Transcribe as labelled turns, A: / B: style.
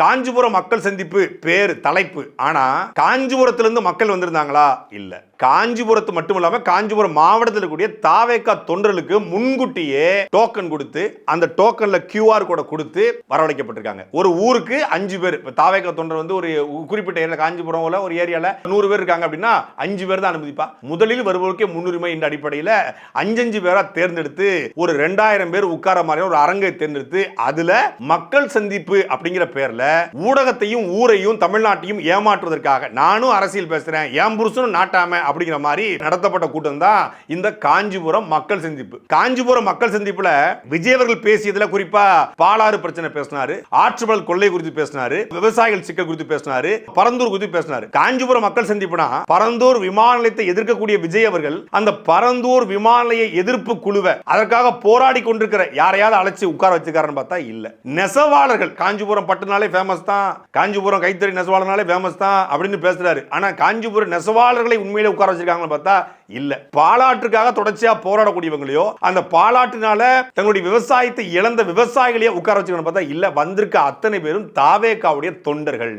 A: காஞ்சிபுரம் மக்கள் சந்திப்பு பேர் தலைப்பு ஆனா காஞ்சிபுரத்திலிருந்து மக்கள் வந்திருந்தாங்களா இல்லை காஞ்சிபுரத்து மட்டும் இல்லாம காஞ்சிபுரம் மாவட்டத்தில் கூடிய தாவேக்கா தொண்டர்களுக்கு முன்கூட்டியே டோக்கன் கொடுத்து அந்த டோக்கன்ல கியூஆர் கோடை கொடுத்து வரவழைக்கப்பட்டிருக்காங்க ஒரு ஊருக்கு அஞ்சு பேர் இப்போ தாவேக்கா தொண்டர் வந்து ஒரு குறிப்பிட்ட ஏரியா காஞ்சிபுரம் ஒரு ஏரியால நூறு பேர் இருக்காங்க அப்படின்னா அஞ்சு பேர் தான் அனுமதிப்பா முதலில் வருபவருக்கே முன்னுரிமை என்ற அடிப்படையில் அஞ்சஞ்சு பேரா தேர்ந்தெடுத்து ஒரு ரெண்டாயிரம் பேர் உட்கார மாதிரி ஒரு அரங்கை தேர்ந்தெடுத்து அதுல மக்கள் சந்திப்பு அப்படிங்கிற பேர்ல ஊடகத்தையும் ஊரையும் தமிழ்நாட்டையும் ஏமாற்றுவதற்காக நானும் அரசியல் பேசுறேன் ஏன் புருஷனும் நாட்டாம அப்படிங்கிற மாதிரி நடத்தப்பட்ட கூட்டம் தான் இந்த காஞ்சிபுரம் மக்கள் சந்திப்பு காஞ்சிபுரம் மக்கள் சந்திப்புல விஜயவர்கள் பேசியதுல குறிப்பா பாலாறு பிரச்சனை பேசினாரு ஆற்றுப்பல் கொள்ளை குறித்து பேசினாரு விவசாயிகள் சிக்கல் குறித்து பேசினாரு பரந்தூர் குறித்து பேசினாரு காஞ்சிபுரம் மக்கள் சந்திப்புனா பரந்தூர் விமான நிலையத்தை எதிர்க்கக்கூடிய விஜய் அவர்கள் அந்த பரந்தூர் விமான நிலைய எதிர்ப்பு குழுவை அதற்காக போராடி கொண்டிருக்கிற யாரையாவது அழைச்சி உட்கார வச்சுக்காரன்னு பார்த்தா இல்ல நெசவாளர்கள் காஞ்சிபுரம் பட்டுனாலே ஃபேமஸ் தான் காஞ்சிபுரம் கைத்தறி நெசவாளர்னாலே ஃபேமஸ் தான் அப்படின்னு பேசுறாரு ஆனா காஞ்சிபுரம் நெசவாளர்களை உண்மையிலே உட்கார வச்சிருக்காங்கன்னு பார்த்தா இல்ல பாலாற்றுக்காக தொடர்ச்சியா போராடக்கூடியவங்களையோ அந்த பாலாற்றினால தங்களுடைய விவசாயத்தை இழந்த விவசாயிகளையோ உட்கார வச்சிருக்காங்க பார்த்தா இல்ல வந்திருக்க அத்தனை பேரும் தாவேக்காவுடைய தொண்டர்கள்